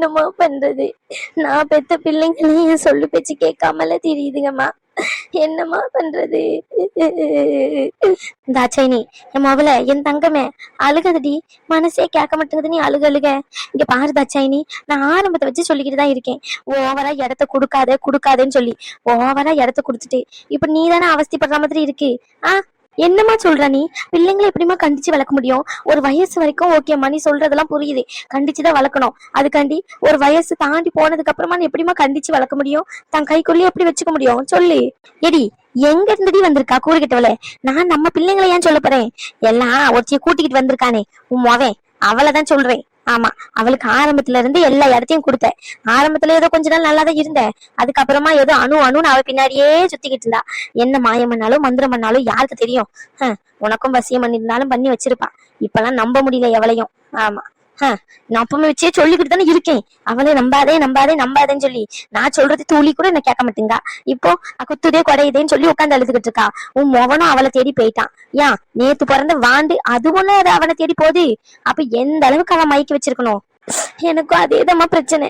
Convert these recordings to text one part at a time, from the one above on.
என்னம்மா பண்றது? நான் பெத்த பிள்ளைங்களையும் என் சொல்லு பேச்சு கேட்காமல தெரியுதுங்கம்மா. என்னம்மா பண்றது? தாச்சாயினி என் மவள என் தங்கமே அழுகதடி. மனசே கேட்க மாட்டேங்குது நீ அழுக அழுக. இங்க பாரு தாச்சாயினி நான் ஆரம்பத்தை வச்சு சொல்லிக்கிட்டு தான் இருக்கேன். ஓவரா இடத்த கொடுக்காத கொடுக்காதேன்னு சொல்லி. ஓவரா இடத்த கொடுத்துட்டு. இப்ப நீ தானே அவஸ்திப்படுற மாதிரி இருக்கு. ஆ என்னம்மா சொல்ற நீ? பிள்ளைங்களை எப்படிம்மா கண்டிச்சு வளர்க்க முடியும்? ஒரு வயசு வரைக்கும் ஓகேம்மா நீ சொல்றதெல்லாம் புரியுது. கண்டிச்சுதான் வளர்க்கணும். அதுக்காண்டி ஒரு வயசு தாண்டி போனதுக்கு அப்புறமா நீ எப்படிம்மா கண்டிச்சு வளர்க்க முடியும்? தன் கைக்குள்ளேயே எப்படி வச்சுக்க முடியும்? சொல்லு. எடி எங்க இருந்துடி வந்திருக்கா? கூறுகிட்டவள நான் நம்ம பிள்ளைங்களை ஏன் சொல்ல போறேன்? எல்லாம் ஒருத்தைய கூட்டிக்கிட்டு வந்திருக்கானே. உன் மொவன். அவளைதான் சொல்றேன். ஆமா அவளுக்கு ஆரம்பத்துல இருந்து எல்லா இடத்தையும் கொடுத்தேன். ஆரம்பத்துல ஏதோ கொஞ்ச நாள் நல்லா தான் இருந்தேன். அதுக்கப்புறமா ஏதோ அணு அணுன்னு அவ பின்னாடியே சுத்திக்கிட்டு இருந்தா. என்ன மாயம் பண்ணாலும் மந்திரம் பண்ணாலும் யாருக்கு தெரியும்? உனக்கும் வசியம் பண்ணிருந்தாலும் பண்ணி வச்சிருப்பான். இப்பெல்லாம் நம்ப முடியல எவளையும். ஆமா. நான் பொண்ணு வச்சே சொல்லிக்கிட்டு தானே இருக்கேன். அவளே நம்பாதே நம்பாதே நம்பாதேன்னு சொல்லி. நான் சொல்றது தூளி கூட என்ன கேட்க மாட்டேங்கா. இப்போ குத்துதே குறையுதேன்னு சொல்லி உட்காந்து அழுதுகிட்டு இருக்கா. உன் மொவனும் அவளை தேடி போயிட்டான். ஏன் நேத்து பிறந்த வாண்டு அது ஒண்ணு அது அவனை தேடி போகுது? அப்ப எந்த அளவுக்கு அவன் மயக்கி வச்சிருக்கணும்? எனக்கும் அதே தான் பிரச்சனை.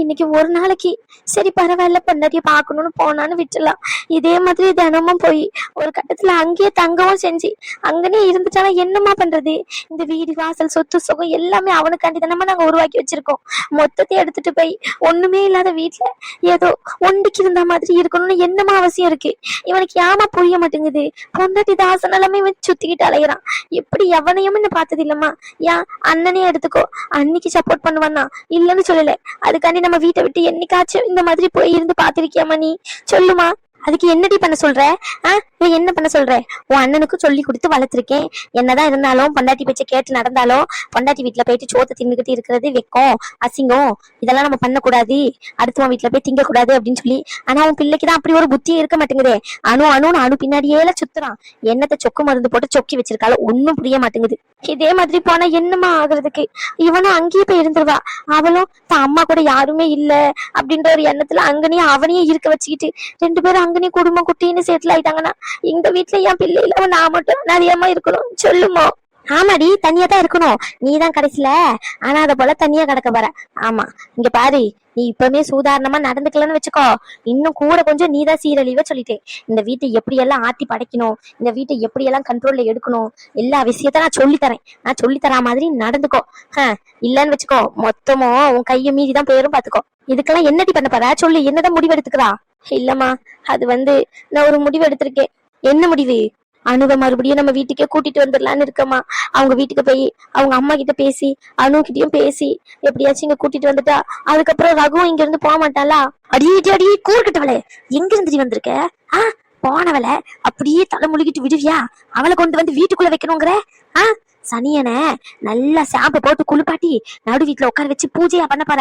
இன்னைக்கு ஒரு நாளைக்கு சரி பரவாயில்ல பொண்டாட்டிய பார்க்கணும்னு போனான்னு விட்டுலாம் இதே மாதிரி தினமும் போய் ஒரு கட்டத்துல அங்கேயே தங்கவும் செஞ்சு அங்கனே இருந்துட்டாலும் என்னம்மா பண்றது? இந்த வீடு வாசல் சொத்து சுகம் எல்லாமே அவனுக்காண்டி தானமா நாங்க உருவாக்கி வச்சிருக்கோம். மொத்தத்தை எடுத்துட்டு போய் ஒண்ணுமே இல்லாத வீட்டுல ஏதோ ஒண்டிக்கு இருந்த மாதிரி இருக்கணும்னு என்னமா அவசியம் இருக்கு? இவனுக்கு ஏமா புரிய மாட்டேங்குது? பொண்டாட்டி தாசன் எல்லாமே இவன் சுத்திக்கிட்டு அலையிறான். எப்படி எவனையும் பார்த்தது இல்லம்மா ஏன் அண்ணனே எடுத்துக்கோ. அன்னைக்கு சப்போர்ட் பண்ணுவான்னா? இல்லன்னு சொல்லல. அதுக்காண்டி நம்ம வீட்டை விட்டு என்னைக்காச்சும் இந்த மாதிரி போய் இருந்து பாத்திருக்கியாமா நீ சொல்லுமா? அதுக்கு என்னடி பண்ண சொல்ற? ஆ? என்ன பண்ண சொல்ற? உன் அண்ணனுக்கு சொல்லி கொடுத்து வளர்த்துருக்கேன். என்னதான் இருந்தாலும் பொண்டாட்டி பேச்ச கேட்டு நடந்தாலும் பொண்டாட்டி வீட்டுல போயிட்டு சோத்தை தின்னுக்கிட்டு இருக்கிறது வெக்கம் அசிங்கம். இதெல்லாம் நம்ம பண்ணக்கூடாது. அடுத்தவன் வீட்டுல போய் திங்க கூடாது அப்படின்னு சொல்லி. ஆனா உன் பிள்ளைக்கு தான் அப்படி ஒரு புத்தியே இருக்க மாட்டேங்குதே. அணு அணுன்னு அணு பின்னாடியே சுத்துறான். என்னத்த சொக்கு மருந்து போட்டு சொக்கி வச்சிருக்காளோ ஒன்னும் புரிய மாட்டேங்குது. இதே மாதிரி போனா என்னமா ஆகுறதுக்கு? இவனும் அங்கேயே போய் இருந்துருவா. அவளும் தான் அம்மா கூட யாருமே இல்ல. அப்படின்ற ஒரு எண்ணத்துல அங்கனே அவனையே இருக்க வச்சுக்கிட்டு ரெண்டு பேரும் அங்கனே குடும்பம் குட்டின்னு செட்டில் ஆயிட்டாங்கன்னா எங்க வீட்டுல என் பிள்ளை இல்லாம நான் மட்டும் நிறையமா இருக்கணும். சொல்லுமோ? ஆமாடி தனியா தான் இருக்கணும். நீ தான் கடைசியில அதை போல தனியா கிடக்க போற. ஆமா இங்க பாரு. நீ இப்பவுமே சூதாரணமா நடந்துக்கலன்னு வச்சுக்கோ. இன்னும் கூட கொஞ்சம் நீ தான் சீரழிவ சொல்லிட்டேன். இந்த வீட்டை எப்படி எல்லாம் ஆத்தி படைக்கணும்? இந்த வீட்டை எப்படி எல்லாம் கண்ட்ரோல்ல எடுக்கணும்? எல்லா விஷயத்த நான் சொல்லித்தரேன். நான் சொல்லி மாதிரி நடந்துக்கோ. ஹம், இல்லன்னு வச்சுக்கோ. மொத்தமும் உன் கையை மீறி தான் போயிரும் பாத்துக்கோ. இதுக்கெல்லாம் என்னடி பண்ண போற? சொல்லு. என்னதான் முடிவு எடுத்துக்கிறா இல்லம்மா அது வந்து நான் ஒரு முடிவு எடுத்திருக்கேன். என்ன முடிவு? அணுவை மறுபடியும் நம்ம வீட்டுக்கே கூட்டிட்டு வந்துடலான்னு இருக்கம்மா. அவங்க வீட்டுக்கு போய் அவங்க அம்மா கிட்ட பேசி அணு கிட்டயும் பேசி எப்படியாச்சும் இங்க கூட்டிட்டு வந்துட்டா அதுக்கப்புறம் ரகுவும் இங்க இருந்து போக மாட்டாளா? அடி அடி அடி கூறுகிட்டவளே எங்க இருந்து வந்திருக்க? ஆ போனவளை அப்படியே தலை முழுகிட்டு விடுவியா? அவளை கொண்டு வந்து வீட்டுக்குள்ள வைக்கணுங்கிற? ஆ சனியனை நல்லா சாம்பு போட்டு குளிப்பாட்டி நடு வீட்டுல உட்கார வச்சு பூஜையா பண்ண போற.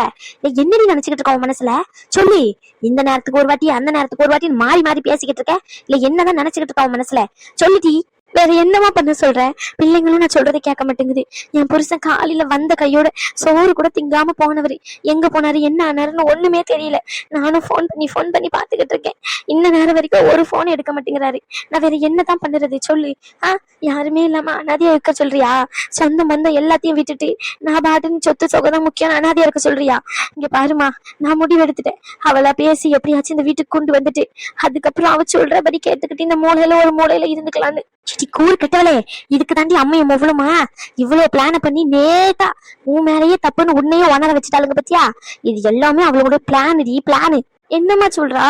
என்ன நீ நினைச்சுக்கிட்டு இருக்க உன் மனசுல? சொல்லி. இந்த நேரத்துக்கு ஒரு வாட்டி அந்த நேரத்துக்கு ஒரு வாட்டி மாறி மாறி பேசிக்கிட்டு இருக்க. இல்ல என்னதான் நினைச்சுக்கிட்டு இருக்க உன் மனசுல? சொல்லிட்டி வேற என்னமா பண்ண சொல்ற? பிள்ளைங்களும் நான் சொல்றதை கேட்க மாட்டேங்குது. என் புருஷன் காலையில வந்த கையோட சோறு கூட திங்காம போனவர். எங்க போனாரு என்ன ஆனாருன்னு ஒண்ணுமே தெரியல. நானும் ஃபோன் பண்ணி ஃபோன் பண்ணி பாத்துக்கிட்டு இருக்கேன். இந்த நேரம் வரைக்கும் ஒரு ஃபோன் எடுக்க மாட்டேங்கிறாரு. நான் வேற என்னதான் பண்றது சொல்லு. ஆ யாருமே இல்லாம அனாதையா இருக்க சொல்றியா? சொந்த பந்தம் எல்லாத்தையும் விட்டுட்டு நான் பாட்டுன்னு சொத்து சொகதான் முக்கியம் அனாதையா இருக்க சொல்றியா? இங்க பாருமா நான் முடிவு எடுத்துட்டேன். அவளா பேசி எப்படியாச்சும் இந்த வீட்டுக்கு கொண்டு வந்துட்டு அதுக்கப்புறம் அவ சொல்றபடி கேட்டுக்கிட்டு இந்த மூலையில ஒரு மூலையில இருந்துக்கலான்னு சுத்தி கூறு கெட்டவளே இதுக்கு தாண்டி அம்மையும் எவ்வளவுமா இவ்வளவு பிளான பண்ணி நேட்டா உன் மேலேயே தப்புன்னு உன்னையும் உணர வச்சுட்டாளுங்க பத்தியா? இது எல்லாமே அவளோட பிளான் டி பிளானு என்னம்மா சொல்றா?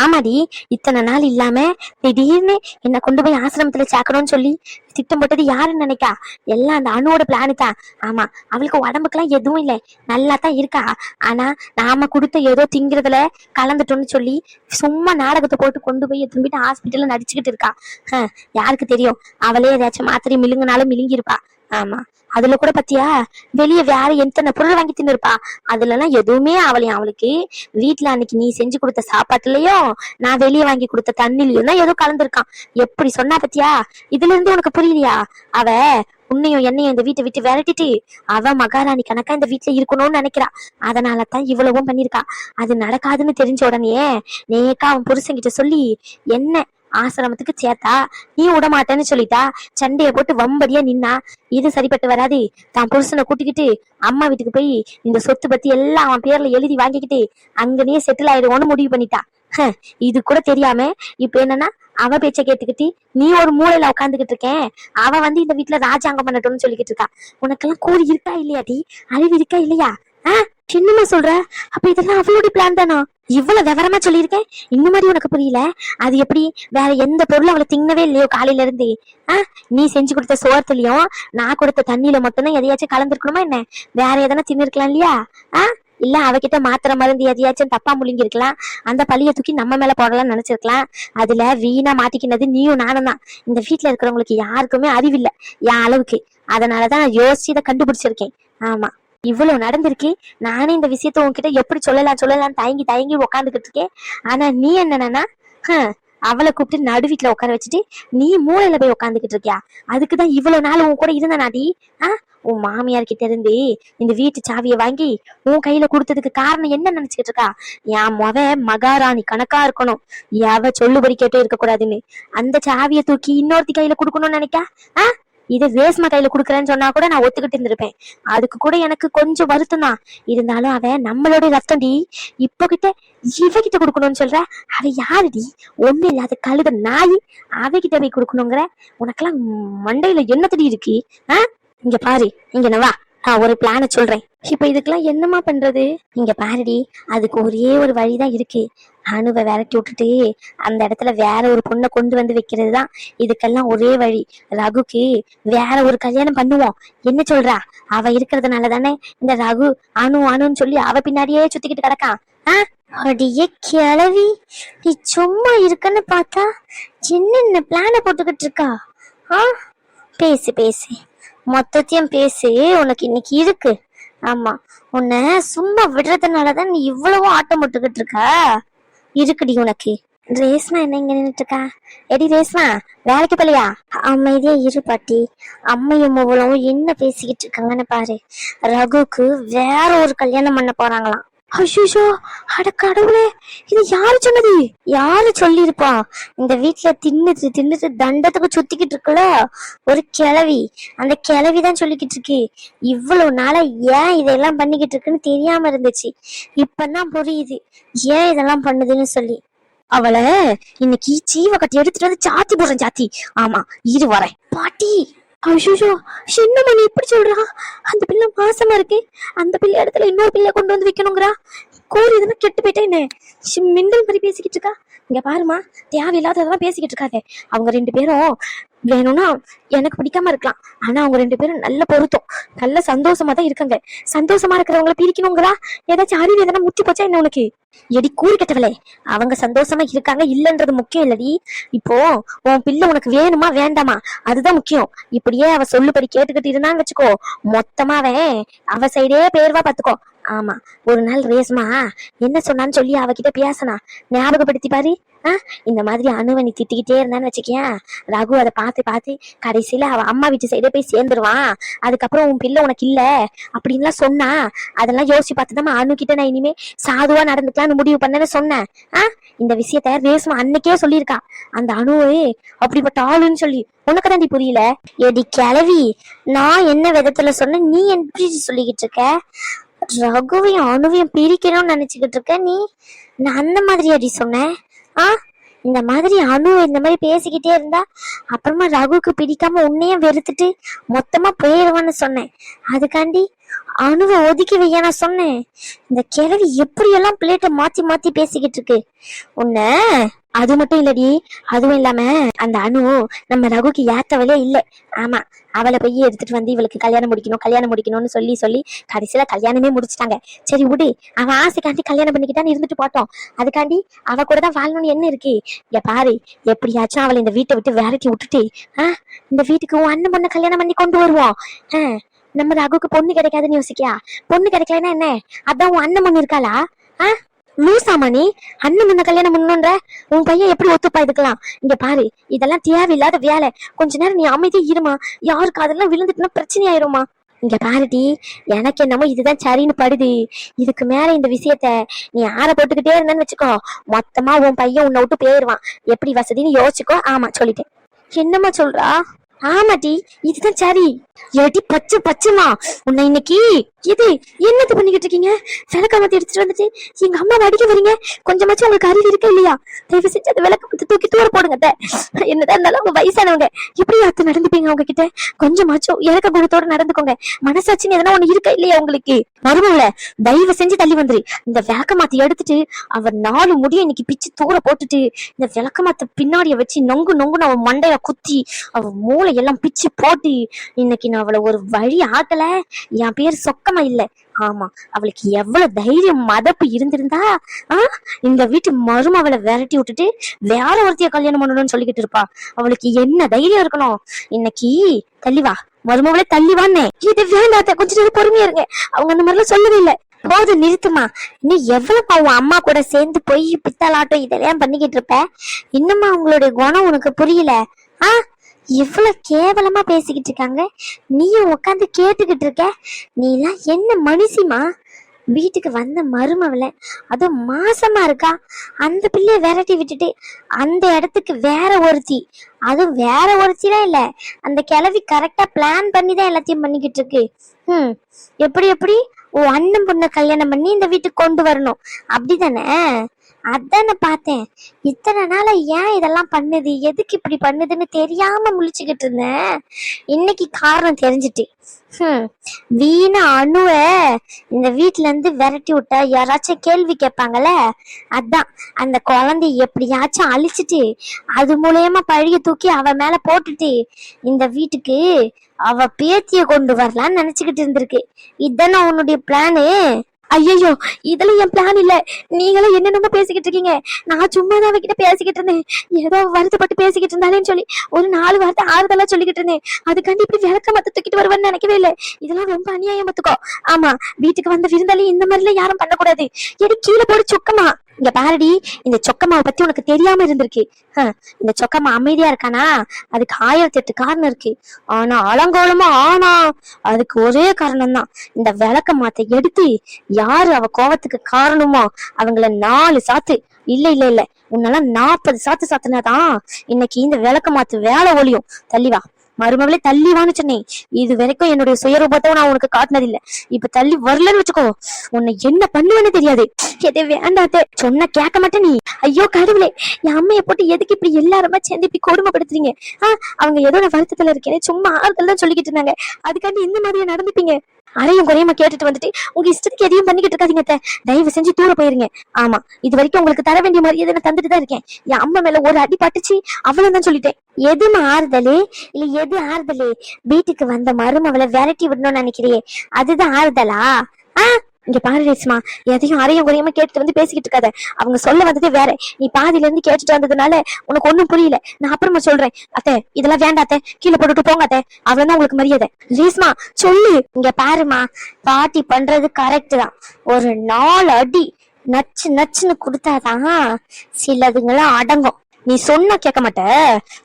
ஆமாடி இத்தனை நாள் இல்லாம திடீர்னு என்ன கொண்டு போய் ஆசிரமத்துல சேர்க்கணும்னு சொல்லி திட்டம் போட்டது யாருன்னு நினைக்கா? எல்லாம் அந்த அணுவோட பிளானு தான் ஆமா அவளுக்கு உடம்புக்குலாம் எதுவும் இல்லை. நல்லா தான் இருக்கா. ஆனா நாம கொடுத்த ஏதோ திங்கிறதுல கலந்துட்டோம்னு சொல்லி சும்மா நாடகத்தை போட்டு கொண்டு போய் திரும்பிட்டு ஹாஸ்பிட்டல்ல நடிச்சுக்கிட்டு இருக்கா. யாருக்கு தெரியும்? அவளே ஏதாச்சும் மாத்திரை மிழுங்கினாலும் மிழுங்கி இருப்பா ஆமா. அதுல கூட பாத்தியா? வெளிய வேற எத்தனை பொருள் வாங்கி தின்னுருப்பா. அதுல எல்லாம் எதுவுமே அவளையும் அவளுக்கு? வீட்டுல அன்னைக்கு நீ செஞ்சு கொடுத்த சாப்பாட்டுலயும் நான் வெளியே வாங்கி கொடுத்த தண்ணிலயும் தான் ஏதோ கலந்துருக்கான். எப்படி சொன்னா பத்தியா? இதுல இருந்து உனக்கு புரியலையா அவ உன்னையும் என்னையும் இந்த வீட்டை விட்டு விரட்டிட்டு அவ மகாராணி கணக்கா இந்த வீட்டுல இருக்கணும்னு நினைக்கிறா. அதனால தான் இவ்வளவும் பண்ணிருக்கா. அது நடக்காதுன்னு தெரிஞ்ச உடனே நேக்கா அவன் புருஷன்கிட்ட சொல்லி என்ன ஆசிரமத்துக்கு சேர்த்தா நீ விட மாட்டேன்னு சொல்லிட்டா சண்டைய போட்டு வம்படியா நின்னா இது சரிப்பட்டு வராது. தான் புருஷனை கூட்டிக்கிட்டு அம்மா வீட்டுக்கு போய் இந்த சொத்து பத்தி எல்லாம் அவன் பேர்ல எழுதி வாங்கிக்கிட்டு அங்கனே செட்டில் ஆயிடுவோன்னு முடிவு பண்ணிட்டா. ஹ, இது கூட தெரியாம இப்ப என்னன்னா அவ பேச்ச கேட்டுக்கிட்டு நீ ஒரு மூலையில உட்காந்துக்கிட்டு இருக்கேன். அவ வந்து இந்த வீட்டுல ராஜாங்கம் பண்ணட்டும்னு சொல்லிக்கிட்டு இருக்கா. உனக்கெல்லாம் கூறி இருக்கா இல்லையாடி அறிவு இருக்கா இல்லையா? ஆ? என்னமா சொல்ற? அப்ப இதெல்லாம் அவளுடைய பிளான் தானா? இவ்வளவு விவரமா சொல்லியிருக்கேன் இந்த மாதிரி உனக்கு புரியல? அது எப்படி? வேற எந்த பொருளும் அவளை தின்னவே இல்லையோ காலையில இருந்து ஆ நீ செஞ்சு கொடுத்த சோர்த்துலயும் நான் கொடுத்த தண்ணியில மட்டும்தான் எதையாச்சும் கலந்துருக்கணுமா என்ன? வேற எதனா தின்னிருக்கலாம் இல்லையா? ஆ இல்ல அவகிட்ட மாத்திர மருந்து எதையாச்சும் தப்பா முழுங்கிருக்கலாம். அந்த பழிய தூக்கி நம்ம மேல போடலாம்னு நினைச்சிருக்கலாம். அதுல வீணா மாட்டிக்கினது நீயும் நானும் தான். இந்த வீட்டுல இருக்கிறவங்களுக்கு யாருக்குமே அறிவில்லை. என் அளவுக்கு. அதனாலதான் நான் யோசிச்சு இதை கண்டுபிடிச்சிருக்கேன். ஆமா. இவ்வளவு நடந்திருக்கு. நானே இந்த விஷயத்த உன்கிட்ட எப்படி சொல்லலாம் சொல்லலாம் தயங்கி தயங்கி உக்காந்துக்கிட்டு இருக்கேன். ஆனா நீ என்னன்னா அவளை கூப்பிட்டு நடு வீட்டுல உட்கார வச்சுட்டு நீ மூளையில போய் உட்காந்துக்கிட்டு இருக்கியா? அதுக்குதான் இவ்வளவு நாள் உன் கூட இருந்தனாடி ஆஹ் உன் மாமியார் கிட்ட இருந்து இந்த வீட்டு சாவியை வாங்கி உன் கையில கொடுத்ததுக்கு காரணம் என்ன நினைச்சுக்கிட்டு இருக்கா? என் முத மகாராணி கணக்கா இருக்கணும். எவ சொல்லுபடி கேட்டே இருக்க கூடாதுன்னு அந்த சாவியை தூக்கி இன்னொருத்தி கையில கொடுக்கணும்னு நினைக்கா? ஆஹ் இது ரேஸ்மா கையில குடுக்கறேன்னு சொன்னா கூட நான் ஒத்துக்கிட்டு இருந்திருப்பேன். அதுக்கு கூட எனக்கு கொஞ்சம் வருத்தம் தான். இருந்தாலும் அவன் நம்மளோட ரத்தம் டி இப்போ கிட்ட இவகிட்ட கொடுக்கணும்னு சொல்ற அவ யாருடி ஒண்ணு இல்லாத கழுத நாய் அவகிட்ட போய் கொடுக்கணுங்கிற உனக்கெல்லாம் மண்டையில என்ன தடி இருக்கு? ஆ? இங்க பாரு இங்க நான் வா. நான் ஒரு பிளான சொல்றேன். இப்ப இதுக்கெல்லாம் என்னமா பண்றது? இங்கே பாருடி அதுக்கு ஒரே ஒரு வழிதான் இருக்கு. அணுவை விரட்டி விட்டுட்டு அந்த இடத்துல வேற ஒரு பொண்ணை கொண்டு வந்து வைக்கிறது தான் இதுக்கெல்லாம் ஒரே வழி. ரகுக்கு வேற ஒரு கல்யாணம் பண்ணுவோம். என்ன சொல்றா? அவ இருக்கிறதுனால தானே இந்த ரகு அணு அணுன்னு சொல்லி அவ பின்னாடியே சுத்திக்கிட்டு கிடக்கான். ஆ? அடியே கிளவி நீ சும்மா இருக்கன்னு பார்த்தா என்னென்ன பிளான போட்டுக்கிட்டு இருக்கா? ஆ? பேசு பேசு. மொத்தத்தையும் பேசு. உனக்கு இன்னைக்கு இருக்கு. ஆமா. உன்னை சும்மா விடுறதுனாலதான் நீ இவ்வளவு ஆட்டம் போட்டுக்கிட்டு இருக்கா. இருக்குடி உனக்கு. ரேஸ்மா என்ன இங்க நின்றுட்டு இருக்கா எடி ரேஸ்மா வேலைக்கு போலையா? அமைதியா இரு பாட்டி. அம்மையும் அவ்வளவும் என்ன பேசிக்கிட்டு இருக்காங்கன்னு பாரு. ரகுக்கு வேற ஒரு கல்யாணம் பண்ண போறாங்களாம். ஐயோ அட கடவுளே இது யாரு சொன்னது? யாரு சொல்லிருப்பா இந்த வீட்ல தின்னுட்டு தின்னுட்டு தண்டத்துக்கு சுத்திக்கிட்டு இருக்குல்ல? ஒரு கிளவி அந்த கிளவி தான் சொல்லிக்கிட்டு இருக்கு. இவ்வளவு நாளா ஏன் இதெல்லாம் பண்ணிக்கிட்டு இருக்குன்னு தெரியாம இருந்துச்சு. இப்பதான் புரியுது. ஏன் இதெல்லாம் பண்ணுதுன்னு சொல்லி. அவளை இன்னைக்கு சீவ கட்டி எடுத்துட்டு வந்து சாத்தி போடுறேன் சாத்தி. ஆமா இரு வரேன். பாட்டி! அஷோஷோ சின்ன மணி எப்படி சொல்றா? அந்த பிள்ளை மாசமா இருக்கு. அந்த பிள்ளை இடத்துல இன்னொரு பிள்ளை கொண்டு வந்து வைக்கணுங்கிறா. கோரி எதுனா கெட்டு போயிட்டேன் என்ன? ஷி, மாதிரி பேசிக்கிட்டு இருக்கா. இங்க பாருமா தேவையில்லாததெல்லாம் பேசிக்கிட்டு இருக்காதே. அவங்க ரெண்டு பேரும் வேணும்னா எனக்கு பிடிக்காம இருக்கலாம். ஆனா அவங்க ரெண்டு பேரும் நல்ல பொருத்தம். நல்ல சந்தோஷமா தான் இருக்காங்க. சந்தோஷமா இருக்கிறவங்கள பிரிக்கணுங்களா? ஏதாச்சும் அறிவு எதனா முத்தி போச்சா என்ன உனக்கு? எடி கூறு கெட்டவளே. அவங்க சந்தோஷமா இருக்காங்க இல்லன்றது முக்கியம் இல்லடி. இப்போ உன் பிள்ளை உனக்கு வேணுமா வேண்டாமா? அதுதான் முக்கியம். இப்படியே அவ சொல்லுபடி கேட்டுக்கிட்டு இருந்தான்னு வச்சுக்கோ. மொத்தமாவே அவ சைடே பேர்வா பாத்துக்கோ. ஆமா ஒரு நாள் ரேஸ்மா என்ன சொன்னான்னு சொல்லி அவகிட்ட பேசனா. ஞாபகப்படுத்தி பாரு. இந்த மாதிரி அணுவை நீ திட்டிக்கிட்டே இருந்தான்னு வச்சுக்கியேன் ரகு அதை பார்த்து பார்த்து கடைசியில அவ அம்மா வீட்டு சைடே போய் சேர்ந்துருவான். அதுக்கப்புறம் உன் பிள்ளை உனக்கு இல்ல அப்படின்லாம் சொன்னா அதெல்லாம் யோசிச்சு பார்த்துதான் அணு கிட்ட நான் இனிமே சாதுவா நடந்துக்கலாம்னு முடிவு பண்ணேன்னு சொன்னேன். ஆ இந்த விஷயத்த ரேஸ்மா அன்னைக்கே சொல்லியிருக்கா. அந்த அணுவே அப்படிப்பட்ட ஆளுன்னு சொல்லி உனக்கு தாண்டி புரியல? எடி கிளவி நான் என்ன விதத்துல சொன்னேன் நீ எப்படி சொல்லிக்கிட்டு இருக்க? ரகுவையும் அணுவையும் பிரிக்கணும்னு நினைச்சுக்கிட்டு இருக்க நீ? நான் அந்த மாதிரி அடி சொன்னேன். ஆ இந்த மாதிரி அணு இந்த மாதிரி பேசிக்கிட்டே இருந்தா அப்புறமா ரகுக்கு பிடிக்காம உன்னையும் வெறுத்துட்டு மொத்தமா போயிடுவான்னு சொன்னேன். அதுக்காண்டி அணுவை ஒதுக்கி வைய நான் சொன்னேன். இந்த கிழவி எப்படியெல்லாம் பிளேட்டை மாத்தி மாத்தி பேசிக்கிட்டு இருக்கு? உன்ன அது மட்டும் இல்லடி அதுவும் இல்லாம அந்த அணு நம்ம ரகுக்கு ஏத்தவளே இல்ல. ஆமா அவளை போய் எடுத்துட்டு வந்து இவளுக்கு கல்யாணம் முடிக்கணும் கல்யாணம் முடிக்கணும்னு சொல்லி சொல்லி கடைசியில கல்யாணமே முடிச்சிட்டாங்க. சரி விடு. அவன் ஆசைக்காண்டி கல்யாணம் பண்ணிக்கிட்டான்னு இருந்துட்டு போட்டோம். அதுக்காண்டி அவ கூட தான் வாழணும்னு என்ன இருக்கு? இங்க பாரு எப்படியாச்சும் அவளை இந்த வீட்டை விட்டு விரட்டி விட்டுட்டு ஆஹ் இந்த வீட்டுக்கு உன் அண்ணன் பொண்ணை கல்யாணம் பண்ணி கொண்டு வருவோம். ஆஹ் நம்ம ரகுக்கு பொண்ணு கிடைக்காதுன்னு யோசிக்கியா? பொண்ணு கிடைக்கலன்னா என்ன? அதான் உன் அண்ணன் பொண்ணு இருக்காளா? ஆஹ் லூசாமா நீ அண்ணன் முன்ன கல்யாணம் பண்ணணுன்ற உன் பையன் எப்படி ஒத்துப்பா இதுக்கலாம் இங்க பாரு இதெல்லாம் தேவையில்லாத வேலை. கொஞ்ச நேரம் நீ அமைதியா இருமா. யாருக்கு அதெல்லாம் விழுந்துட்டுனா பிரச்சனை ஆயிருமா இங்க பாருடி எனக்கு என்னமோ இதுதான் சரின்னு படுது. இதுக்கு மேல இந்த விஷயத்த நீ ஆற போட்டுக்கிட்டே இருந்தேன்னு வச்சுக்கோ. மொத்தமா உன் பையன் உன்னை விட்டு போயிருவான். எப்படி வசதின்னு யோசிச்சுக்கோ. ஆமா சொல்லிட்டேன். என்னம்மா சொல்றா? ஆமாடி இதுதான் சரி ஏடி பச்சை பச்சைமா உன்னை இன்னைக்கு இது என்னது பண்ணிக்கிட்டு இருக்கீங்க? விளக்க மாத்தி எடுத்துட்டு வந்துட்டு எங்க அம்மா அடிக்க வரீங்க? கொஞ்சமாச்சும் உங்களுக்கு அறிவு இருக்கா இல்லையா? தயவு செஞ்சு அந்த விளக்கமாத்தி தூக்கி தூர போடுங்க என்னதான் இருந்தாலும் அவங்க வயசானவங்க. எப்படி அத்து நடந்துப்பீங்க அவங்க கிட்ட கொஞ்சமாச்சும் இறக்க குணத்தோட நடந்துக்கோங்க. மனசாட்சின்னு எதனா ஒண்ணு இருக்கா இல்லையா உங்களுக்கு? மருமகள தயவு செஞ்சு தள்ளி வந்துரு. இந்த விளக்கமாத்தி எடுத்துட்டு அவர் நாலு முடிய இன்னைக்கு பிச்சு தூர போட்டுட்டு இந்த விளக்கமாத்த பின்னாடிய வச்சு நொங்கு நொங்குன்னு அவன் மண்டைய குத்தி அவ மூளை எல்லாம் பிச்சு போட்டு இன்னைக்கு நான் அவளை ஒரு வழி ஆக்கல என் பேர் சொக்கமா இல்ல. ஆமா அவளுக்கு எவ்வளவு தைரியம் மதப்பு இருந்திருந்தா ஆஹ் இந்த வீட்டு மருமவளை விரட்டி விட்டுட்டு வேற ஒருத்தைய கல்யாணம் பண்ணணும்னு சொல்லிக்கிட்டு இருப்பா. அவளுக்கு என்ன தைரியம் இருக்கணும்? இன்னைக்கு தள்ளி வா. மருமவளை தள்ளிவான்னே இது வேண்டாத்த கொஞ்ச நேரம் பொறுமையா இருங்க. அவங்க அந்த மாதிரிலாம் சொல்லவே இல்லை. போது நிறுத்துமா. நீ எவ்வளவு உன் அம்மா கூட சேர்ந்து போய் பித்தலாட்டம் இதெல்லாம் பண்ணிக்கிட்டு இருப்ப? இன்னுமா அவங்களுடைய குணம் உனக்கு புரியல? ஆஹ் இவ்வளவு கேவலமா பேசிக்கிட்டு இருக்காங்க. நீயும் உட்காந்து கேட்டுக்கிட்டு இருக்க. நீ எல்லாம் என்ன மனுஷிமா? வீட்டுக்கு வந்த மருமவளை. அதுவும் மாசமா இருக்கா. அந்த பிள்ளைய விரட்டி விட்டுட்டு அந்த இடத்துக்கு வேற ஒருத்தி. அதுவும் வேற ஒருத்திலாம் இல்ல. அந்த கிளவி கரெக்டா பிளான் பண்ணி தான் எல்லாத்தையும் பண்ணிக்கிட்டு இருக்கு. ம் எப்படி எப்படி? உன் அண்ணன் பொண்ணை கல்யாணம் பண்ணி இந்த வீட்டுக்கு கொண்டு வரணும். அப்படிதானே? அதான் பார்த்தேன். இத்தனை நாளா ஏன் இதெல்லாம் பண்ணுது? எதுக்கு இப்படி பண்ணுதுன்னு தெரியாம முழிச்சுக்கிட்டு இருந்தேன். இன்னைக்கு காரணம் தெரிஞ்சிட்டு. ஹம், வீணா அணுவ இந்த வீட்டுல இருந்து விரட்டி விட்டா யாராச்சும் கேள்வி கேட்பாங்கல்ல? அதான். அந்த குழந்தைய எப்படியாச்சும் அழிச்சிட்டு அது மூலயமா பழிய தூக்கி அவ மேல போட்டுட்டு இந்த வீட்டுக்கு அவ பேத்திய கொண்டு வரலான்னு நினைச்சுக்கிட்டு இருந்திருக்கு. இதானே உன்னுடைய பிளானு ஐயோ இதெல்லாம் என் பிளான் இல்ல. நீங்களும் என்னென்னமோ பேசிக்கிட்டு இருக்கீங்க. நான் சும்மா தான் அவகிட்ட பேசிக்கிட்டு இருந்தேன். ஏதோ வருத்தப்பட்டு பேசிக்கிட்டு இருந்தாலேன்னு சொல்லி ஒரு நாலு வார்த்தை ஆறுதலா சொல்லிக்கிட்டு இருந்தேன். அதுக்காண்டி இப்படி விளக்க மத்த தூக்கிட்டு வருவேன்னு நினைக்கவே இல்லை. இதெல்லாம் ரொம்ப அநியாயம் பத்துக்கோ ஆமா வீட்டுக்கு வந்த விருந்தாளி இந்த மாதிரிலாம் யாரும் பண்ணக்கூடாது. எடி கீழே போட்டு சொக்கமா. இங்க பாருடி இந்த சொக்கம்மாவை பத்தி உனக்கு தெரியாம இருந்திருக்கு. இந்த சொக்கம்மா அமைதியா இருக்கானா? அதுக்கு ஆயிரத்தி எட்டு காரணம் இருக்கு. ஆனா அலங்கோலமா ஆனா அதுக்கு ஒரே காரணம் தான் இந்த விளக்க மாத்த எடுத்து யாரு அவ கோவத்துக்கு காரணமோ அவங்கள நாலு சாத்து. இல்ல இல்ல இல்ல. உன்னால நாற்பது சாத்து சாத்துனாதான் இன்னைக்கு இந்த விளக்க மாத்து வேலை ஒழியும். தள்ளிவா மருமகளை தள்ளி வான்னு சொன்னேன். இது வரைக்கும் என்னுடைய சுயரூபத்தை நான் உனக்கு காட்டினது இல்ல இப்ப தள்ளி வரலன்னு வச்சுக்கோ. உன்னை என்ன பண்ணுவேன்னு தெரியாது. எது வேண்டாத்த. சொன்ன கேட்க மாட்டேன் நீ. ஐயோ கடவுளே. என் அம்மையை போட்டு எதுக்கு இப்படி எல்லாருமா சேர்ந்து இப்படி கொடுமைப்படுத்துறீங்க? ஆஹ் அவங்க ஏதோ நான் வருத்தத்துல இருக்கேன்னு சும்மா ஆறுதல் தான் சொல்லிக்கிட்டு இருந்தாங்க. அதுக்காண்டி இந்த மாதிரியே நடந்துப்பீங்க? அரையும் குறையுமா கேட்டுட்டு வந்துட்டு உங்க இஷ்டத்துக்கு எதையும் பண்ணிக்கிட்டு இருக்காதீங்க தயவு செஞ்சு தூர போயிருங்க. ஆமா இது வரைக்கும் உங்களுக்கு தர வேண்டிய மரியாதை நான் தந்துட்டு தான் இருக்கேன். என் அம்மா மேல ஒரு அடி பட்டுச்சு அவ்வளவுதான் சொல்லிட்டேன். எது ஆறுதலு இல்ல எது ஆறுதலு? வீட்டுக்கு வந்த மருமவளை விரட்டி விடணும்னு நினைக்கிறியே. அதுதான் ஆறுதலா? ஆஹ் இங்க பாரு ரேஷ்மா எதையும் அறையும் குறையாம கேட்டுட்டு வந்து பேசிக்கிட்டு இருக்காத. அவங்க சொல்ல வந்ததே வேற. நீ பாதியில இருந்து கேட்டுட்டு வந்ததுனால உனக்கு ஒண்ணும் புரியல. நான் அப்புறமா சொல்றேன். அத்தை இதெல்லாம் வேண்டாம் அத்தை. கீழே போட்டுட்டு போங்க அத்தை. அவ்வளவுதான் உங்களுக்கு மரியாதை. ரேஷ்மா சொல்லு. இங்க பாருமா பாட்டி பண்றது கரெக்ட் தான். ஒரு நாலு அடி நச்சு நச்சுன்னு கொடுத்தாதான் சிலதுங்களாம் அடங்கும். நீ சொன்னா கேட்க மாட்ட.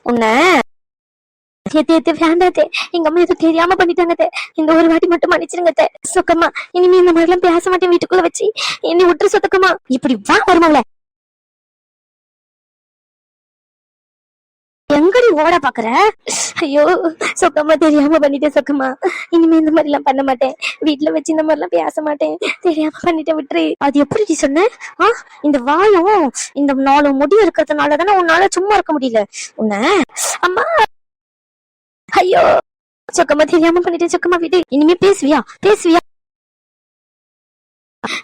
உன்னை ஏத்து ஏத்து வேண்டாதே எங்க அம்மா எதுவும் தெரியாம பண்ணிட்டாங்க இந்த ஒரு வாட்டி மட்டும் மன்னிச்சிருங்க அத்தை. இனிமே இந்த மாதிரி எல்லாம் பேச மாட்டேன் வீட்டுக்குள்ள வச்சு. என்னை விட்டுரு சுத்தக்கம்மா. இப்படி வா வருமாங்கள எங்கடி ஓட பாக்குற? ஐயோ சொக்கம்மா தெரியாம பண்ணிட்டேன் சொக்கம்மா. இனிமே இந்த மாதிரி எல்லாம் பண்ண மாட்டேன். வீட்டுல வச்சு இந்த மாதிரி எல்லாம் பேச மாட்டேன். தெரியாம பண்ணிட்டேன் விட்டுரு. அது எப்படி நீ சொன்ன? ஆ இந்த வாயும் இந்த நாலு முடி இருக்கிறதுனால தானே உன்னால சும்மா இருக்க முடியல. உன்ன அம்மா. ஐயோ சொக்கமா தெரியாம பண்ணிட்டேன் சொக்கமா விடு. இனிமே பேசுவியா? பேசுவியா?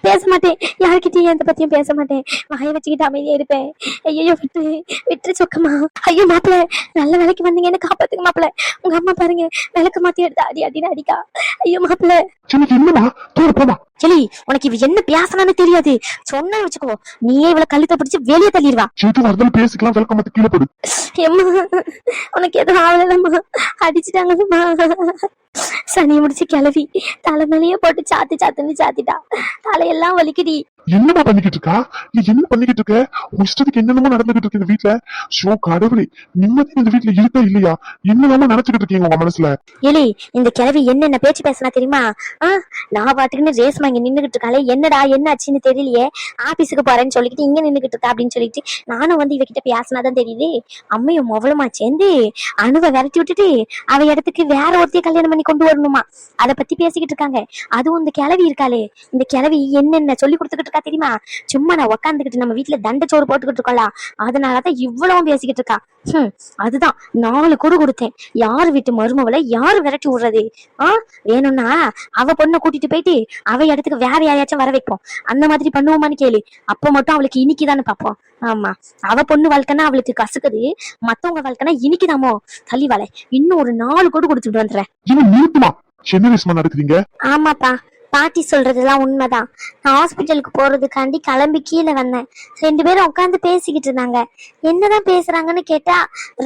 பேச மாட்டேன் யார்கிட்டயும் எந்த பத்தியும் பேச மாட்டேன் வாய வச்சுக்கிட்டு அமைதியா இருப்பேன். ஐயோ விட்டு விட்டு சொக்கமா ஐயோ மாப்பிள்ள நல்ல வேலைக்கு வந்தீங்கன்னு காப்பாத்துங்க மாப்பிள்ள உங்க அம்மா பாருங்க. விளக்கு மாத்தி எடுத்து அடி அடின்னு அடிக்கா. ஐயோ மாப்பிள்ள சரி உனக்கு இவ என்ன பேசணும்னு தெரியாது. சொன்னா வச்சுக்கோ. நீயே இவளை கழுத்தை பிடிச்சு வெளியே தள்ளிடுவா. பேசிக்கலாம். விளக்கம் மத்த கீழே போடு. எம்மா உனக்கு எதுவும் ஆகலம்மா அடிச்சிட்டாங்கம்மா. சனி முடிச்சு கிளவி. தலை மேலேயே போட்டு சாத்து சாத்துன்னு சாத்திட்டா. தலையெல்லாம் வலிக்குடி என்னமா பண்ணிக்கிட்டு இருக்கா? நீ என்ன பண்ணிக்கிட்டு இருக்க? உன் இஷ்டத்துக்கு என்னென்னமோ நடந்துகிட்டு இருக்கு இந்த வீட்டுல ஷோ கடவுளே நிம்மதி இந்த வீட்டுல இருக்கா இல்லையா? என்னென்னமோ நினைச்சுக்கிட்டு இருக்கீங்க உங்க மனசுல. எலி இந்த கிழவி என்னென்ன பேச்சு பேசினா தெரியுமா? நான் பாத்துக்கின்னு ரேஸ்மா இங்க நின்னுகிட்டு இருக்காளே. என்னடா என்ன ஆச்சுன்னு தெரியலையே. ஆபீஸுக்கு போறேன்னு சொல்லிக்கிட்டு இங்க நின்னுகிட்டு இருக்கா அப்படின்னு சொல்லிட்டு நானும் வந்து இவகிட்ட பேசினாதான் தெரியுது. அம்மையும் மொவளுமா சேர்ந்து அணுவை விரட்டி விட்டுட்டு அவ இடத்துக்கு வேற ஒருத்தைய கல்யாணம் பண்ணி கொண்டு வரணுமா? அத பத்தி பேசிக்கிட்டு இருக்காங்க. அதுவும் இந்த கிழவி இருக்காளே. இந்த கிழவி என்னென்ன சொல்லி கொடுத்துக்கிட்டு இருக்கா தெரியுமா? சும்மா நான் உட்காந்துக்கிட்டு நம்ம வீட்டுல தண்டச்சோறு போட்டுக்கிட்டு இருக்கோம்ல அதனாலதான் இவ்வளவும் பேசிக்கிட்டு இருக்கா. ஹம், அதுதான். நாலு கொடு கொடுத்தேன். யார் வீட்டு மருமவளை யார் விரட்டி விடுறது? ஆ வேணும்னா அவ பொண்ணை கூட்டிட்டு போயிட்டு அவ இடத்துக்கு வேற யாரையாச்சும் வர வைப்போம். அந்த மாதிரி பண்ணுவோமான்னு கேளு. அப்ப மட்டும் அவளுக்கு இனிக்குதான்னு பாப்போம் ஆமா. அவ பொண்ணு வாழ்க்கைன்னா அவளுக்கு கசுக்குது. மத்தவங்க வாழ்க்கைனா இனிக்குதாமோ? தள்ளி வாழை இன்னும் ஒரு நாலு கொடு கொடுத்துட்டு வந்துடுறேன். ஆமாப்பா. பாட்டி சொல்றதெல்லாம் உண்மைதான். நான் ஹாஸ்பிட்டலுக்கு போறதுக்காண்டி கிளம்பி கீழே வந்தேன். ரெண்டு பேரும் உட்காந்து பேசிக்கிட்டு இருந்தாங்க. என்னதான் பேசுறாங்கன்னு கேட்டா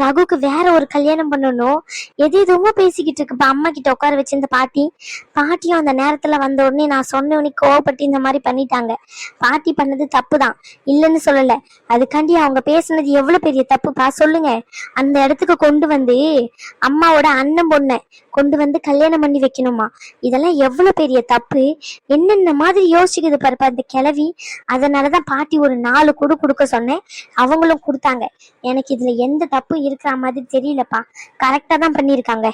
ரகுக்கு வேற ஒரு கல்யாணம் பண்ணணும். எது எதுவுமோ பேசிக்கிட்டு இருக்குப்பா அம்மா கிட்ட உட்கார வச்சிருந்த பாட்டி பாட்டியும் அந்த நேரத்துல வந்த உடனே நான் சொன்ன உடனே கோவப்பட்டு இந்த மாதிரி பண்ணிட்டாங்க. பாட்டி பண்ணது தப்பு தான் இல்லைன்னு சொல்லல. அதுக்காண்டி அவங்க பேசுனது எவ்வளவு பெரிய தப்புப்பா? சொல்லுங்க. அந்த இடத்துக்கு கொண்டு வந்து அம்மாவோட அண்ணன் பொண்ணை கொண்டு வந்து கல்யாணம் பண்ணி வைக்கணுமா? இதெல்லாம் எவ்வளவு பெரிய தப்பு? என்னென்ன மாதிரி யோசிக்குது பாருப்பா அந்த கிழவி. அதனாலதான் பாட்டி ஒரு நாலு கொடு கொடுக்க சொன்னேன். அவங்களும் கொடுத்தாங்க. எனக்கு இதுல எந்த தப்பும் இருக்கிற மாதிரி தெரியலப்பா. கரெக்டா தான் பண்ணிருக்காங்க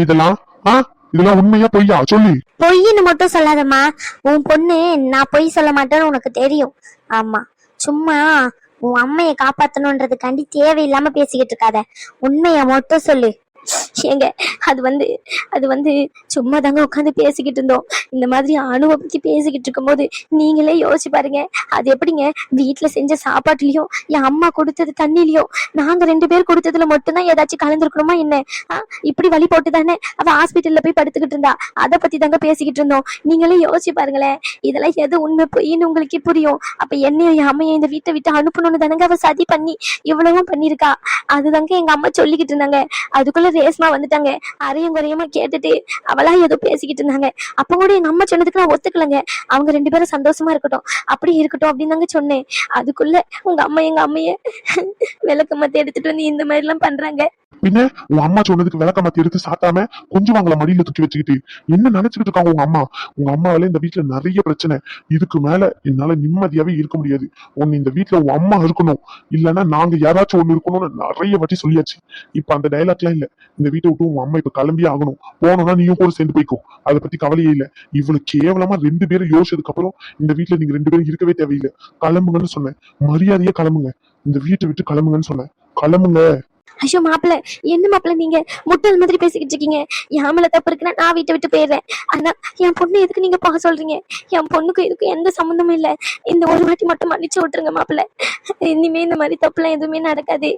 இதெல்லாம்? ஆ? இதெல்லாம் உண்மையா பொய்யா? சொல்லு. பொய்ன்னு மட்டும் சொல்லாதம்மா. உன் பொண்ணு நான் பொய் சொல்ல மாட்டேன்னு உனக்கு தெரியும். ஆமா. சும்மா உன் அம்மையை காப்பாத்தணுன்றதுக்காண்டி தேவையில்லாம பேசிக்கிட்டு இருக்காத. உண்மைய மட்டும் சொல்லு. ஏங்க அது வந்து அது வந்து சும்மா தாங்க உட்காந்து பேசிக்கிட்டு இருந்தோம். இந்த மாதிரி அணுவை பத்தி பேசிக்கிட்டு இருக்கும்போது நீங்களே யோசிச்சு பாருங்க அது எப்படிங்க? வீட்டுல செஞ்ச சாப்பாட்டுலயும் என் அம்மா கொடுத்தது தண்ணிலயும் நாங்க ரெண்டு பேர் கொடுத்ததுல மட்டும்தான் ஏதாச்சும் கலந்துருக்கணுமா என்ன? ஆ, இப்படி வழி போட்டு தானே அவ ஹாஸ்பிட்டல்ல போய் படுத்துக்கிட்டு இருந்தா? அதை பத்தி தாங்க பேசிக்கிட்டு இருந்தோம். நீங்களே யோசிச்சு பாருங்களேன் இதெல்லாம் எது உண்மை பொய்ன்னு உங்களுக்கு புரியும். அப்ப என்னையும் என் அம்மையும் இந்த வீட்டை விட்டு அனுப்பணும்னு தானங்க அவ சதி பண்ணி இவ்வளவும் பண்ணிருக்கா அதுதாங்க எங்க அம்மா சொல்லிக்கிட்டு இருந்தாங்க. அதுக்குள்ள ரேஸ்மா வந்துட்டாங்க. அரையும் குறையுமா கேட்டுட்டு அவளா ஏதோ பேசிக்கிட்டு இருந்தாங்க. அப்ப கூட எங்க அம்மா சொன்னதுக்கு நான் ஒத்துக்கலங்க. அவங்க ரெண்டு பேரும் சந்தோஷமா இருக்கட்டும். அப்படி இருக்கட்டும் அப்படின்னு தாங்க சொன்னேன். அதுக்குள்ள உங்க அம்மா எங்க அம்மைய விளக்கு மத்த எடுத்துட்டு வந்து இந்த மாதிரி எல்லாம் பண்றாங்க. பின்ன உன் அம்மா சொன்னதுக்கு விளக்க மாத்தி எடுத்து சாத்தாம கொஞ்சம் வாங்கல மடியில தூக்கி வச்சுக்கிட்டு என்ன நினைச்சுக்கிட்டு இருக்காங்க உங்க அம்மா? உங்க அம்மாவால இந்த வீட்டுல நிறைய பிரச்சனை. இதுக்கு மேல என்னால நிம்மதியாவே இருக்க முடியாது. ஒன்னு இந்த வீட்டுல உன் அம்மா இருக்கணும். இல்லைன்னா நாங்க யாராச்சும் ஒண்ணு இருக்கணும்னு நிறைய வாட்டி சொல்லியாச்சு. இப்ப அந்த டைலாக்லாம் இல்ல. இந்த வீட்டை விட்டு உன் அம்மா இப்ப கிளம்பி ஆகணும். போனோம்னா நீயும் கூட சேர்ந்து போய்க்கும் அதை பத்தி கவலையே இல்ல. இவ்வளவு கேவலமா ரெண்டு பேரும் யோசிச்சதுக்கு அப்புறம் இந்த வீட்டுல நீங்க ரெண்டு பேரும் இருக்கவே தேவையில்லை. கிளம்புங்கன்னு சொன்னேன். மரியாதையா கிளம்புங்க. இந்த வீட்டை விட்டு கிளம்புங்கன்னு சொன்னேன். கிளம்புங்க. ஐயோ மாப்பிள்ள என்ன மாப்பிள்ள நீங்க? முட்டல் மாதிரி பேசிக்கிட்டு இருக்கீங்க. என் மேல தப்பு இருக்குன்னா நான் வீட்டை விட்டு போயிடுறேன். ஆனா என் பொண்ணு எதுக்கு நீங்க போக சொல்றீங்க? என் பொண்ணுக்கு இதுக்கு எந்த சம்மந்தமும் இல்ல. இந்த ஒரு வாட்டி மட்டும் மன்னிச்சு விட்டுருங்க மாப்பிள்ள. இனிமே இந்த மாதிரி தப்புலாம் எதுவுமே நடக்காது.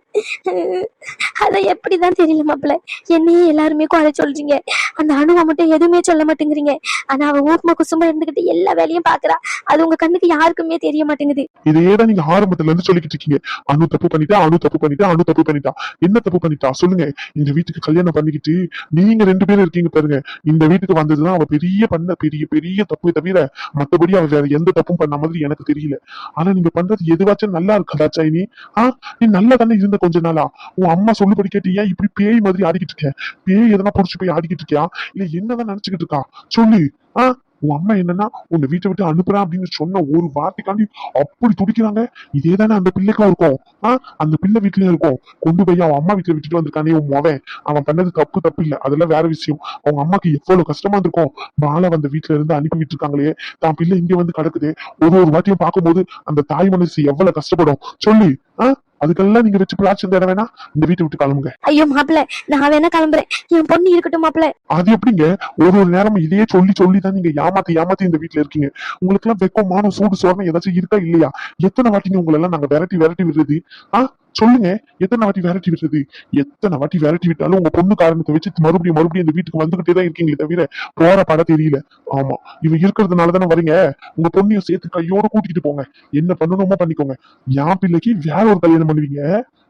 அதான் எப்படிதான் தெரியல மாப்பிள்ள? என்னையே எல்லாருமே குறை சொல்றீங்க. அந்த அணுவை மட்டும் எதுவுமே சொல்ல மாட்டேங்கிறீங்க. ஆனா அவ ஊர்ம குசுமா இருந்துகிட்டு எல்லா வேலையும் பாக்குறா. அது உங்க கண்ணுக்கு யாருக்குமே தெரிய மாட்டேங்குது. இதையே தான் நீங்க ஆரம்பத்துல இருந்து சொல்லிக்கிட்டு இருக்கீங்க. அணு தப்பு பண்ணிட்டா அணு தப்பு பண்ணிட்டா அணு தப்பு பண்ணிட்டா. என்ன தப்பு பண்ணிட்டா சொல்லுங்க. இந்த வீட்டுக்கு கல்யாணம் பண்ணிக்கிட்டு நீங்க ரெண்டு பேரும் இருக்கீங்க பாருங்க. இந்த வீட்டுக்கு வந்ததுதான் அவ பெரிய பண்ண பெரிய பெரிய தப்பு தவிர மத்தபடி அவ வேற எந்த தப்பும் பண்ண மாதிரி எனக்கு தெரியல. ஆனா நீங்க பண்றது எதுவாச்சும் நல்லா இருக்காதா சாயினி ஆ? நீ நல்லா தானே இருந்த கொஞ்ச நாளா? உன் அம்மா சொல்லுபடி கேட்டு ஏன் இப்படி பேய் மாதிரி ஆடிக்கிட்டு இருக்க? பேய் எதனா புடிச்சு போய் ஆடிக்கிட்டு இருக்கியா? இல்ல என்னதான் நினைச்சுக்கிட்டு இருக்கா? சொல்லு. ஆஹ் உன் அம்மா என்னன்னா உன்னை வீட்டை விட்டு அனுப்புறேன் அப்படின்னு சொன்ன ஒரு வார்த்தைக்காண்டி அப்படி துடிக்கிறாங்க. இதே தானே அந்த பிள்ளைக்கும் இருக்கும். ஆஹ் அந்த பிள்ளை வீட்லயும் இருக்கும். கொண்டு போய் அவன் அம்மா வீட்டுல விட்டுட்டு வந்திருக்கானே உன் மவன். அவன் பண்ணது தப்பு தப்பு இல்ல. அதெல்லாம் வேற விஷயம். அவங்க அம்மாக்கு எவ்வளவு கஷ்டமா இருந்திருக்கும். பாலை வந்த வீட்டுல இருந்து அனுப்பி விட்டுருக்காங்களே. தான் பிள்ளை இங்க வந்து கிடக்குது. ஒரு ஒரு வாட்டியும் பார்க்கும்போது அந்த தாய் மனசு எவ்வளவு கஷ்டப்படும். சொல்லி. ஆ அதுக்கெல்லாம் நீங்க வச்சு பிளாச்சு தேட வேணா இந்த வீட்டை விட்டு கிளம்புங்க. ஐயோ மாப்பிள்ள நான் வேணா கிளம்புறேன். என் பொண்ணு இருக்கட்டும் மாப்பிள்ள அது எப்படிங்க? ஒரு ஒரு நேரமும் இதையே சொல்லி சொல்லி தான் நீங்க ஏமாத்தி ஏமாத்தி இந்த வீட்டுல இருக்கீங்க. உங்களுக்கு எல்லாம் வெக்கம் மானம் சூடு சோழனை ஏதாச்சும் இருக்கா இல்லையா? எத்தனை வாட்டிங்க உங்களை எல்லாம் நாங்க விரட்டி விரட்டி விடுறது? ஆ? சொல்லுங்க எத்தனை வாட்டி விரட்டி விடுறது எத்தனை வாட்டி விரட்டி விட்டாலும் உங்க பொண்ணு காரணத்தை வச்சு மறுபடியும் மறுபடியும் இந்த வீட்டுக்கு வந்துகிட்டே தான் இருக்கீங்களே தவிர போற பட தெரியல. ஆமா இவ இருக்கிறதுனால தானே வரீங்க? உங்க பொண்ணையும் சேர்த்து கையோட கூட்டிட்டு போங்க. என்ன பண்ணணுமோ பண்ணிக்கோங்க. என் பிள்ளைக்கு வேற ஒரு கல்யாணம் பண்ணுவீங்க?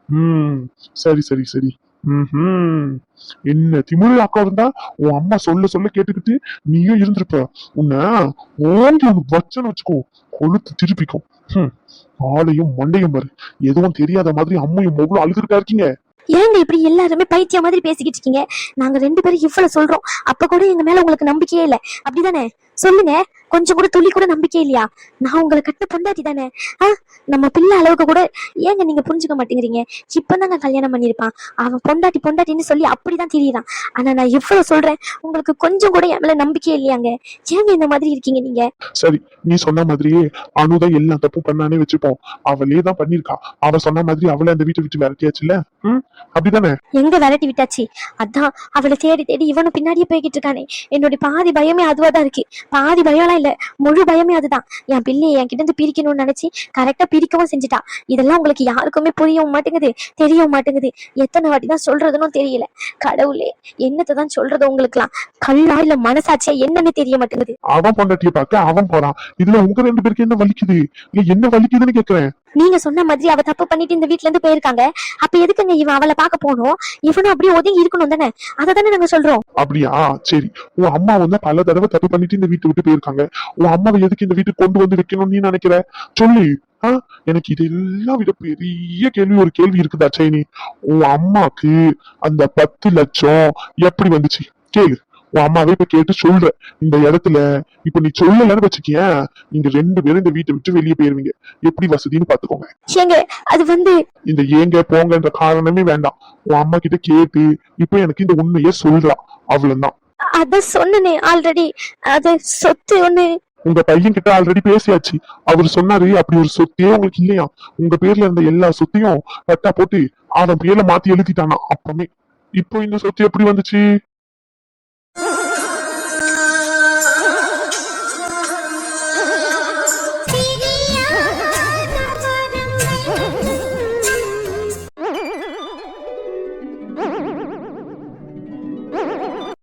உம் சரி சரி சரி. ஹம் என்ன திமிரு அக்கா இருந்தா உன் அம்மா சொல்ல சொல்ல கேட்டுக்கிட்டு நீயும் இருந்திருப்ப. உன்னை ஓங்கி ஒண்ணு வச்சன்னு வச்சுக்கோ. கொளுத்து திருப்பிக்கும். ஆளையும் மண்டையும் பாரு. எதுவும் தெரியாத மாதிரி அம்மையும் எவ்வளவு அழுதுருக்கா இருக்கீங்க. ஏங்க இப்படி எல்லாருமே பைத்திய மாதிரி பேசிக்கிட்டு இருக்கீங்க? நாங்க ரெண்டு பேரும் இவ்வளவு சொல்றோம். அப்ப கூட எங்க மேல உங்களுக்கு நம்பிக்கையே இல்ல. அப்படிதானே? சொல்லுங்க கொஞ்சம் கூட துளி கூட நம்பிக்கை இல்லையா? நான் உங்களை கட்ட பொண்டாட்டி தானே. ஆ நம்ம பிள்ளை அளவுக்கு கூட ஏங்க நீங்க புரிஞ்சுக்க மாட்டேங்கிறீங்க? இப்பதாங்க கல்யாணம் பண்ணிருப்பான் அவன் பொண்டாட்டி பொண்டாட்டின்னு சொல்லி அப்படிதான் தெரியறான். ஆனா நான் இவ்வளவு சொல்றேன்? உங்களுக்கு கொஞ்சம் கூட என் மேல நம்பிக்கை இல்லையாங்க? ஏங்க இந்த மாதிரி இருக்கீங்க நீங்க? சரி நீ சொன்ன மாதிரியே அனுதான் எல்லா தப்பும் பண்ணானே வச்சுப்போம். அவளே தான் பண்ணிருக்கா அவ சொன்ன மாதிரி அவளை அந்த வீட்டை விட்டு விரட்டியாச்சுல அப்படிதானே? எங்க விரட்டி விட்டாச்சு? அதான் அவளை தேடி தேடி இவனும் பின்னாடியே போய்கிட்டு இருக்கானே. என்னுடைய பாதி பயமே அதுவா தான் இருக்கு. பாதி பயம்லாம் இல்ல. முழு பயமே அதுதான். என் பிள்ளையை என்கிட்ட இருந்து பிரிக்கணும்னு நினைச்சு கரெக்டா பிரிக்கவும் செஞ்சுட்டா. இதெல்லாம் உங்களுக்கு யாருக்குமே புரியவும் மாட்டேங்குது தெரியவும் மாட்டேங்குது. எத்தனை வாட்டி தான் சொல்றதுன்னு தெரியல. கடவுளே என்னத்தை தான் சொல்றது உங்களுக்குலாம் கல்லா இல்ல மனசாட்சியா என்னன்னு தெரிய மாட்டேங்குது. அவன் பொண்டாட்டியை பார்க்க அவன் போறான். இதுல உங்க ரெண்டு பேருக்கு என்ன வலிக்குது? என்ன வலிக்குதுன்னு கேக்குறேன். நீங்க சொன்ன மாதிரி அவ தப்பு பண்ணிட்டு இந்த வீட்ல இருந்து போயிருக்காங்க. அப்ப எதுக்குங்க இவன் அவளை பார்க்க போனோம் இவனும் அப்படியே ஒதுங்கி இருக்கணும் தானே? அதை தானே நாங்க சொல்றோம். அப்படியா? சரி. உன் அம்மா வந்து பல தடவை தப்பு பண்ணிட்டு இந்த வீட்டை விட்டு போயிருக்காங்க. உன் அம்மாவை எதுக்கு இந்த வீட்டுக்கு கொண்டு வந்து வைக்கணும்னு நீ நினைக்கிற? சொல்லு. ஆ? எனக்கு இதெல்லாம் விட பெரிய கேள்வி ஒரு கேள்வி இருக்குதா சைனி? உன் அம்மாக்கு அந்த பத்து லட்சம் எப்படி வந்துச்சு? கேளு. உன் அம்மாவே இப்ப கேட்டு சொல்ற. இந்த இடத்துல இப்ப நீ சொல்லலன்னு வச்சுக்கியேன் நீங்க ரெண்டு பேரும் இந்த வீட்டை விட்டு வெளியே போயிருவீங்க. எப்படி வசதின்னு பாத்துக்கோங்க. ஏங்க அது வந்து இந்த ஏங்க போங்கன்ற காரணமே வேண்டாம். உன் அம்மா கிட்ட கேட்டு இப்ப எனக்கு இந்த உண்மையை சொல்றா. அவ்வளவுதான். அத சொன்னனே ஆல்ரெடி அது சொத்து ஒண்ணு. உங்க பையன் கிட்ட ஆல்ரெடி பேசியாச்சு. அவர் சொன்னாரு அப்படி ஒரு சொத்தே உங்களுக்கு இல்லையா உங்க பேர்ல இருந்த எல்லா சொத்தையும் பட்டா போட்டு அவன் பேர்ல மாத்தி எழுதிட்டானா. அப்பமே. இப்போ இந்த சொத்து எப்படி வந்துச்சு?